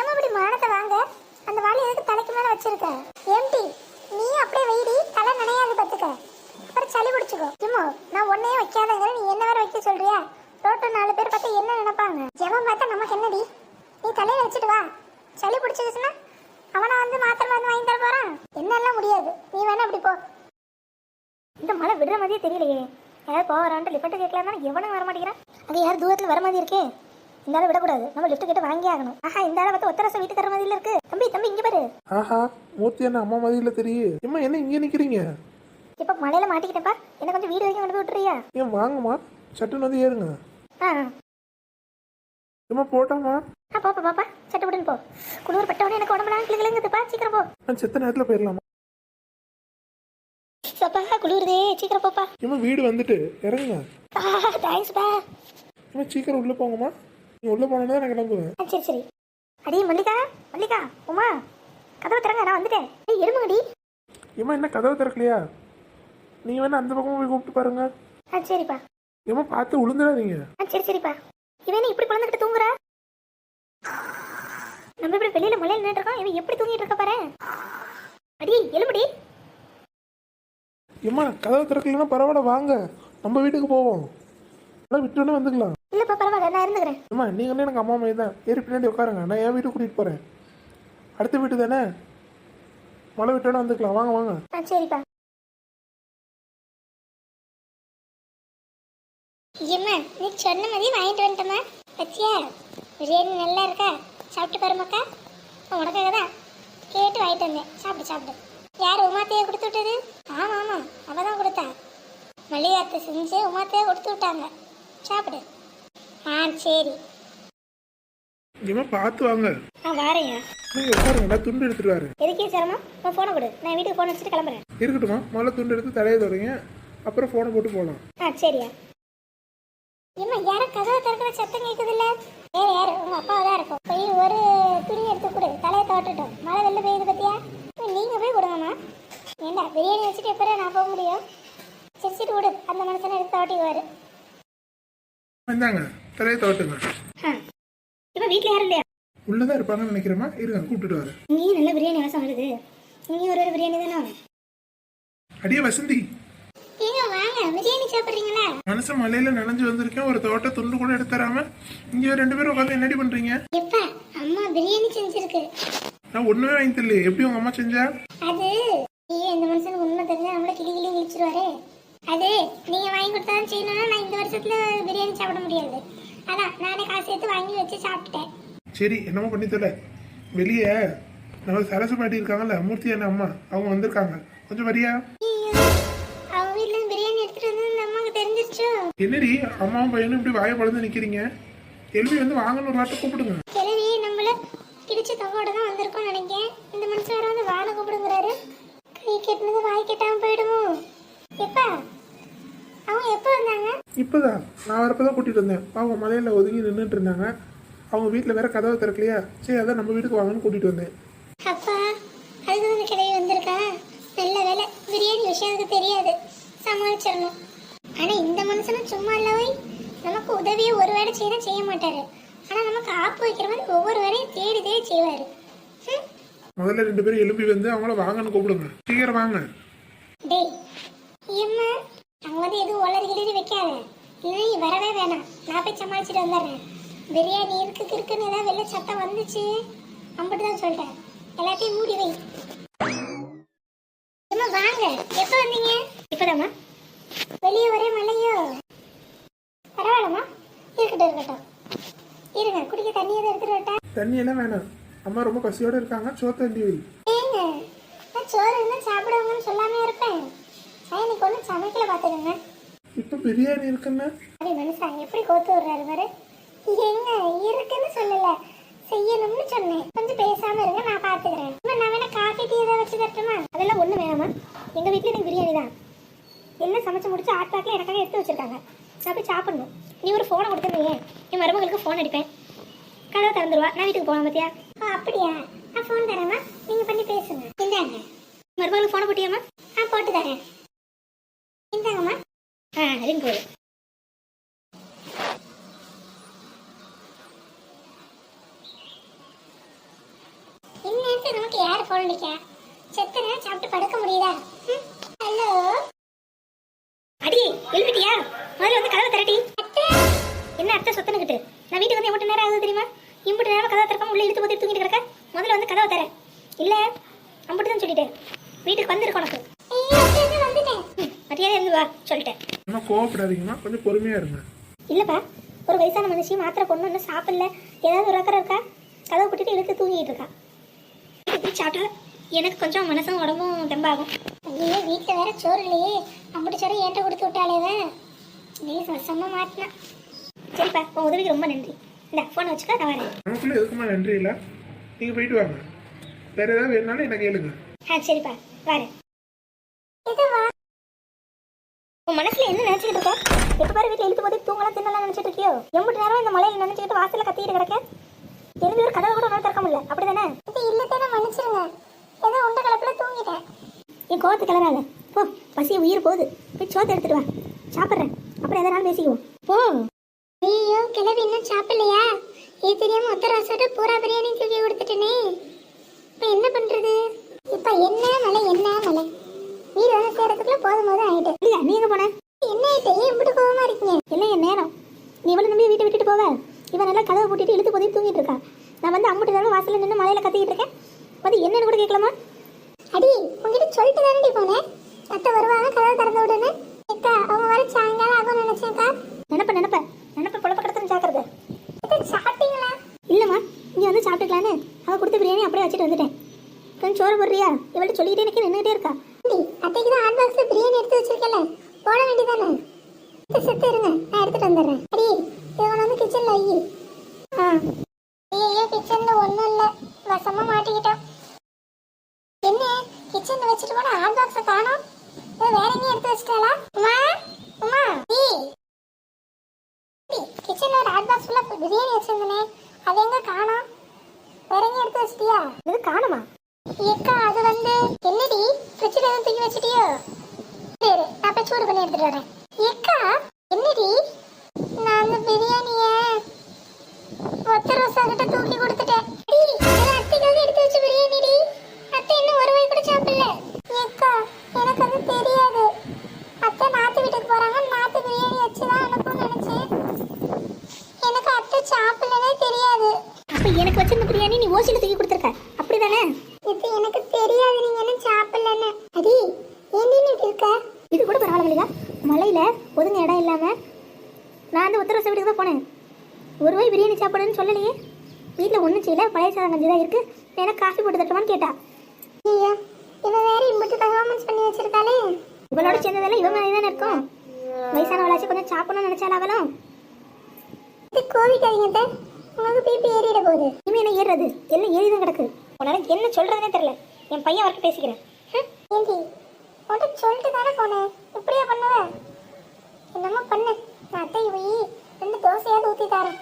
ஏமா இப்படி மானத்தை வாங்க? அந்த வாளி எதுக்கு தலைக்கு மேல வச்சிருக்க? எம்டி நீ அப்படியே வெயிடி தலை நனையாது பத்துக்க அப்புறம் சளி பிடிச்சிக்கோ. ஏமா நான் ஒன்னே வைக்காதங்கிற நீ என்ன வேற வைக்க சொல்றியா? ரோட்டு நாலு பேர் பார்த்தா என்ன நினைப்பாங்க? எவன் பார்த்தா நமக்கு என்னடி? நீ தலையில வச்சுட்டு வா. சளி பிடிச்சிருச்சுன்னா அவனை வந்து மாத்திரம் வந்து வாங்கி தர போறான். என்னெல்லாம் முடியாது. நீ வேணா அப்படி போ. இந்த மழை விடுற மாதிரியே தெரியலையே. யாராவது போகிறான்ட்டு லிஃப்ட் கேட்கலாம் எவனும் வர மாட்டேங்கிறான்? அது யார் தூரத்தில் வர மாதிரி இருக்கே. இந்த ஆளை விடக்கூடாது. நம்ம லிஃப்ட் கிட்ட வாங்கி ஆகணும். ஆஹா இந்த ஆளை பார்த்து ஒத்தரச வீட்டுக்கார மாதிரி இருக்கு. தம்பி தம்பி இங்க பாரு. ஆஹா மூர்த்தி என்ன அம்மா மாதிரில தெரியும் ஏம்மா என்ன இங்கே நிற்கிறீங்க இப்ப மழையில மாட்டிக்கிட்டப்பா என்ன கொஞ்சம் வீடு வரைக்கும் கொண்டு போய் விட்டுறியா? ஏன் வாங்கம்மா. சட்டுன்னு வந்து ஏறுங்க. ஆ. ஏம்மா போட்டாம்மா. ஆ போப்பா பாப்பா சட்டை விடுன்னு போ. குளிர் பட்டவனே எனக்கு உடம்புலாம் கிளுங்குதுப்பா சீக்கிரம் போ. நான் செத்த நேரத்தில் போயிடலாமா சப்பா குளிருதே. சீக்கிரம் போப்பா. ஏம்மா வீடு வந்துட்டு. இறங்குங்க. தேங்க்ஸ்ப்பா ஏம்மா சீக்கிரம் உள்ளே போங்கம்மா. நீ உள்ளே தான் நான் கிளம்புவேன். ஆ சரி சரி. அடி மல்லிகா மல்லிகா உமா கதவை திறங்க நான் வந்துட்டேன். ஏய் எருமுங்கடி ஏம்மா என்ன கதவை திறக்கலையா? நீங்கள் வேணா அந்த பக்கமாக போய் கூப்பிட்டு பாருங்க. ஆ சரிப்பா. ஏம்மா பார்த்து விழுந்துடாதீங்க ஆ சரி சரிப்பா. இவன் இப்படி குழந்தைகிட்ட தூங்குறா? நம்ம இப்படி வெளியில மலையில நின்று இருக்கோம் இவன் எப்படி தூங்கிட்டு இருக்க பாரு? அடி எலும்படி ஏம்மா கதவை திறக்கலைன்னா பரவாயில்ல வாங்க. நம்ம வீட்டுக்கு போவோம். அதான் விட்டோன்னே வந்துக்கலாம். இல்லப்பா பரவாயில்ல நான் இருந்துக்கிறேன். அம்மா நீங்கள் வந்து எனக்கு அம்மா மாதிரி தான். ஏறி பின்னாடி உட்காருங்க. நான் என் வீட்டுக்கு கூட்டிகிட்டு போகிறேன் அடுத்த வீட்டு தானே? மழை விட்டோன்னே வந்துக்கலாம். வாங்க வாங்க. ஆ சரிப்பா. ஏம்மா நீ சொன்ன மாதிரி வாங்கிட்டு வந்துட்டோமா பச்சியா பிரியாணி நல்லா இருக்கா? சாப்பிட்டு பாருமாக்கா உனக்காக தான். கேட்டு வாங்கிட்டு வந்தேன். சாப்பிடு சாப்பிடு. யார் உமாத்தையே கொடுத்து விட்டது? ஆமாம் ஆமாம். அவள் தான் கொடுத்தா. மல்லிகாத்தை செஞ்சு உமாத்தையே கொடுத்து விட்டாங்க. சாப்பிடு. ஆ சரி. ஏம்மா பார்த்து வாங்க. ஆ உட்காருங்க நான் துண்டு எடுத்துட்டு வரேன். எதுக்கே சிரமம்? உன் ஃபோனை கொடு. நான் வீட்டுக்கு ஃபோன் வச்சுட்டு கிளம்புறேன். இருக்கட்டுமா? முதல்ல துண்டு எடுத்து தலையை தொடங்க. அப்புறம் ஃபோனை போட்டு போகலாம் ஆ சரியா. ஏம்மா யார கதவை திறக்கிற சத்தம் கேட்குது இல்ல வேற யாரு? உங்க அப்பாவை தான் இருக்கும். போய் ஒரு துணி எடுத்து கொடு. தலையை தோட்டட்டும். மழை வெளில பெய்யுது பத்தியா? நீங்க போய் கொடுங்கம்மா ஏண்டா பிரியாணி வச்சுட்டு எப்போ நான் போக முடியும்? சிரிச்சிட்டு விடு. அந்த மனுஷனை எடுத்து தோட்டிக்குவாரு. வந்தாங்க தலையை தோட்டுங்க இப்போ வீட்டில் யாரும் இல்லையா? உள்ளதான் இருப்பாங்கன்னு நினைக்கிறேம்மா. இருங்க கூப்பிட்டுட்டு வரேன். இங்கேயும் நல்ல பிரியாணி வாசம் வருது. இங்கேயும் ஒரு ஒரு பிரியாணி தானே அடியே வசந்தி. ஏங்க வாங்க. பிரியாணி சாப்பிட்றீங்களா? மனுஷன் மலையில நனைஞ்சு வந்திருக்கேன். ஒரு தோட்ட துண்டு கூட எடுத்து தராம இங்க ரெண்டு பேரும் உட்காந்து என்னடி பண்றீங்க? எப்பா அம்மா பிரியாணி செஞ்சிருக்கு. நான் ஒண்ணுமே வாங்கி தரல எப்படி உங்க அம்மா செஞ்சா? அது ஐயோ இந்த மனுஷனுக்கு உண்மை தெரிஞ்சா நம்மள கிளி கிளி கிழிச்சிருவாரு அது நீங்க வாங்கி செய்யணும்னா நான் இந்த வருஷத்துல பிரியாணி சாப்பிட முடியாது. அதான் நானே காசு எடுத்து வாங்கி வச்சு சாப்பிட்டுட்டேன். சரி என்னமோ பண்ணி தரல வெளியே நம்ம சரசு பாட்டி இருக்காங்கல்ல மூர்த்தி அண்ணன் அம்மா அவங்க வந்திருக்காங்க. கொஞ்சம் வரியா? அவங்க வீட்ல இருந்து பிரியாணி எடுத்துட்டு வந்து இந்த அம்மாவுக்கு தெரிஞ்சிருச்சோ? என்னடி அம்மாவும் பையனும் இப்படி வாயை பழந்து நிக்கிறீங்க? எழுதி வந்து வாங்கன்னு ஒரு வார்த்தை கூப்பிடுங்க. கிளவி நம்மள கிழிச்ச தொகையோட தான் வந்திருக்கோம்னு நினைக்கிறேன். இந்த மனுஷன் வேற வந்து வாழை கூப்பிடுங்கிறாரு. கை கெட்டினது வாய் கெட்டாம போயிடுமோ? எப்பா அவங்க எப்போ வந்தாங்க? இப்போதான். நான் வரப்பதான் கூட்டிட்டு வந்தேன். அவங்க மலையில ஒதுங்கி நின்றுட்டு இருந்தாங்க. அவங்க வீட்டில் வேற கதவை திறக்கலையா? சரி அதான் நம்ம வீட்டுக்கு வாங்கன்னு கூட்டிட்டு வந்தேன். அப்பா அதுக்கு வந்து கிளவி வந்திருக்கா? நல்ல வேலை. பிரியாணி விஷயம் எனக்கு தெரியாது. சமாளிச்சிடணும். ஆனா இந்த மனுஷனும் சும்மா இல்லவை நமக்கு உதவியை ஒரு வேலை செய்யணும் செய்ய மாட்டாரு. ஆனா நமக்கு ஆப்பு வைக்கிற மாதிரி ஒவ்வொரு வேலையும் தேடி தேடி செய்வாரு. முதல்ல ரெண்டு பேரும் எழுப்பி வந்து அவங்கள வாங்கன்னு கூப்பிடுங்க. சீக்கிரம் வாங்க. டேய் ஏம்மா வந்து எதுவும் ஒளரி கிளறி வைக்காத. இல்லை வரவே வேணாம். நான் போய் சமாளிச்சுட்டு வந்துடுறேன். பிரியாணி இருக்கு இருக்குன்னு ஏதாவது வெளில சத்தம் வந்துச்சு? அம்பிட்டு தான் சொல்லிட்டேன் எல்லாத்தையும் மூடி வை. அம்மா வாங்க. எப்போ வந்தீங்க? இப்போதாம்மா. வெளியே ஒரே மழையோ? பரவாயில்லம்மா. இருக்கட்டும் இருக்கட்டும். இருங்க குடிக்க தண்ணி எதுவும் எடுத்துட்டு தண்ணி எல்லாம் வேணாம். அம்மா ரொம்ப பசியோட இருக்காங்க. சோத்தண்டி வை. ஏங்க நான் சோறு இருந்தால் சாப்பிடுவாங்கன்னு சொல்லாமே இருப்பேன். நான் இன்னைக்கு ஒன்றும் சமைக்கல பார்த்துக்கோங்க பிரியாணி இருக்குன்னு? அப்படி மனுஷன் எப்படி கோத்து விடுறாரு பாரு? எங்க? இருக்குன்னு சொல்லல. செய்யணும்னு சொன்னேன். கொஞ்சம் பேசாம இருங்க நான் பாத்துக்கிறேன். அம்மா, நான் வேணா காஃபி டீ ஏதாவது வச்சு தரட்டுமா? அதெல்லாம் ஒண்ணு வேணாமா எங்க வீட்டுல எனக்கு பிரியாணி தான். எல்லாம் சமைச்சு முடிச்சு ஆட் பேக்ல எனக்காக எடுத்து வச்சிருக்காங்க. நான் போய் சாப்பிடணும். நீ ஒரு ஃபோனை கொடுத்துருந்தீங்க என் மருமகளுக்கு ஃபோன் அடிப்பேன். கதவை திறந்துருவா. நான் வீட்டுக்கு போகலாம் பத்தியா? அப்படியா? நான் ஃபோன் தரேம்மா. நீங்க பண்ணி பேசுங்க. இந்தாங்க. மருமகளுக்கு ஃபோனை போட்டியாம்மா? ஆ போட்டு தரேன். ஆ ரிங் போடு சாப்பிட்டு யார் ஃபோன் அடிக்கா? செத்தனை சாப்பிட்டு படுக்க முடியுதா? ஹலோ அடி எழுப்பிட்டியா? முதல்ல வந்து கதவை திரட்டி என்ன அத்தை சொத்தனுக்கிட்டு? நான் வீட்டுக்கு வந்து எவ்வளவு நேரம் ஆகுது தெரியுமா? இம்புட்டு நேரம் கதவை திறக்காம உள்ளே இழுத்து போட்டு தூங்கிட்டு கிடக்க? முதல்ல வந்து கதவை தரேன் இல்ல அம்புட்டு தான் சொல்லிட்டேன். வீட்டுக்கு வந்திருக்கு உனக்கு. மரியாதை இருந்து வா சொல்லிட்டேன். ஆனால் கோவப்படாதீங்கம்மா கொஞ்சம் பொறுமையாக இருங்க. இல்லப்பா ஒரு வயசான மனுஷி மாத்திரை பொண்ணு ஒன்றும் சாப்பிடல. ஏதாவது ஒரு அக்கறை இருக்கா? கதவை போட்டுட்டு இழுத்து தூங்கிட்டு இருக்கா? இப்படி சாப்பிட்டா எனக்கு கொஞ்சம் மனசும் உடம்பும் தெம்பாகும். ஐயோ வீட்டில் வேற சோறு இல்லையே. அம்புட்டு சோறு ஏன்ட்ட கொடுத்து விட்டாலேதான் நீ வசமா மாட்டினா. சரிப்பா உன் உதவிக்கு ரொம்ப நன்றி. இந்த ஃபோனை வச்சுக்க நான் வரேன். நமக்குள்ள எதுக்குமா நன்றி இல்லை? நீங்கள் போயிட்டு வாங்க. வேற ஏதாவது வேணுனாலும் என்ன கேளுங்க. ஆ சரிப்பா வரேன். இது வா உன் மனசுல என்ன நினைச்சிட்டு இருக்க? எப்ப பாரு வீட்டுல இழுத்து போது தூங்கலாம் தின்னலாம் நினைச்சிட்டு இருக்கியோ? எம்பிட்டு நேரம் இந்த மலையில நினைச்சுக்கிட்டு வாசல்ல கத்திட்டு கிடக்க? எழுதி ஒரு கதவை கூட உன்னால திறக்க முடியல. அப்படிதானே? இது இல்லத்தானே மன்னிச்சிருங்க. ஏதோ உண்ட கலப்புல தூங்கிட்டேன். என் கோவத்து கிளறாத. போ பசிய உயிர் போகுது. போய் சோத்தை எடுத்துட்டு வா. சாப்பிட்றேன். அப்புறம் எதனாலும் பேசிக்குவோம். போ. ஐயோ கிளவி இன்னும் சாப்பிடலையா? இது தெரியாம ஒத்த ராசோட பூரா பிரியாணி தூக்கி கொடுத்துட்டேனே. இப்ப என்ன பண்றது? இப்ப என்ன மலை என்ன மலை? வீடு வந்து சேர்றதுக்குள்ள போதும் போதும் ஆயிட்டு. இல்லையா நீ எங்க போன? என்ன ஆயிட்டு? ஏன் இப்படி கோவமா இருக்கீங்க? இல்லை என் நேரம்? நீ இவ்வளவு நம்பி வீட்டை விட்டுட்டு போவ? இவன் நல்லா கதவை பூட்டிட்டு இழுத்து போதி தூங்கிட்டு இருக்கா? நான் வந்து அம்முட்டு நேரம் வாசல்ல நின்று மலையில கத்திக்கிட்டு இருக்கேன். வந்து என்னன்னு கூட கேட்கலாமா? அடி உங்ககிட்ட சொல்லிட்டு தானடி போனேன் அத்தை வருவாங்க கதவை திறந்து விடுன்னு. அக்கா அவங்க வர சாயங்காலம் ஆகும் நினைச்சேன்க்கா. நினப்ப நினப்ப. நினப்ப குழப்ப கடத்தன்னு ஜாக்கிரதை சாப்பிட்டீங்களா? இல்லைம்மா இங்கே வந்து சாப்பிட்டுக்கலான்னு. அவள் கொடுத்த பிரியாணி அப்படியே வச்சுட்டு வந்துட்டேன். கொஞ்சம் சோறு போடுறியா? இவள்கிட்ட சொல்லிக்கிட்டே எனக்கு நின்றுட்டே இருக்கா. அத்தைக்கு தான் ஹாட் பாக்ஸ்ல பிரியாணி எடுத்து வச்சிருக்கல போட வேண்டியதானே? செத்து இருங்க நான் எடுத்துட்டு வந்துடுறேன். அடி இவன் வந்து கிச்சன்ல ஐயி ஆ ஐயோ கிச்சன்ல ஒண்ணும் இல்ல. வசமா மாட்டிக்கிட்டோம் என்ன? கிச்சன்ல வச்சுட்டு போன ஹாட் பாக்ஸை காணோம்? வேற எங்கேயும் எடுத்து வச்சிட்டாளா? உமா உமா ஏய் கிச்சன்ல ஒரு ஹாட் பாக்ஸ் ஃபுல்லா பிரியாணி வச்சிருந்தனே அது எங்க காணோம்? வேற எங்கேயும் எடுத்து வச்சிட்டியா? இது காணுமா? ஏக்கா அது வந்து என்னடி? ஃப்ரிட்ஜில் எதுவும் தூக்கி வச்சிட்டியோ? சரி நான் போய் சூடு பண்ணி எடுத்துட்டு வரேன். ஏக்கா என்னடி? நான் அந்த பிரியாணிய ஒத்த ரோசா கிட்ட தூக்கி கொடுத்துட்டேன் டி, அது அத்தைக்காக எடுத்து வச்ச பிரியாணிடி அத்தை இன்னும் ஒரு வாய் கூட சாப்பிடல ஏக்கா எனக்கு அது தெரியாது அத்தை நாத்து வீட்டுக்கு போறாங்க நாத்து பிரியாணி வச்சு தான் அனுப்பும் நினைச்சேன் எனக்கு அத்தை சாப்பிடலனே தெரியாது அப்போ எனக்கு வச்சிருந்த பிரியாணி நீ ஓசியில் தூக்கி கொடுத்துருக்க அப்படிதானே இது எனக்கு தெரியாது நீங்க என்ன சாப்பிடலன்னு அடி ஏன் நீ இப்படி இருக்க இது கூட பரவாயில்ல இல்லையா மலையில் ஒதுங்க இடம் இல்லாமல் நான் அந்த உத்தரவு வீட்டுக்கு தான் போனேன். ஒரு பிரியாணி சாப்பிடுன்னு சொல்லலையே. வீட்டில் ஒன்றும் செய்யல பழைய சாதம் கஞ்சி தான் இருக்குது எனக்கு காஃபி போட்டு தட்டுமான்னு கேட்டா. ஐயோ இவ வேற இம்புட்டு பர்ஃபார்மன்ஸ் பண்ணி வச்சிருக்காளே. இவளோட சேர்ந்ததெல்லாம் இவன் மாதிரி தானே இருக்கும். வயசான வளாச்சு கொஞ்சம் சாப்பிடணும்னு நினச்சாலும் அவளும். இது கோவிக்காதீங்க. உங்களுக்கு பிபி ஏறிட போகுது. இனிமே என்ன ஏறுறது? எல்லாம் ஏறி தான் கிடக்கு. உன்னால என்ன சொல்கிறதுனே தெரில என் பையன் வரட்டு பேசிக்கிறேன். ஏண்டி? உன்கிட்ட சொல்லிட்டு தானே போனேன். இப்படியா பண்ணுவேன் என்னமோ பண்ணு. நான் அத்தை போய் ரெண்டு தோசையாவது ஊற்றி தரேன்.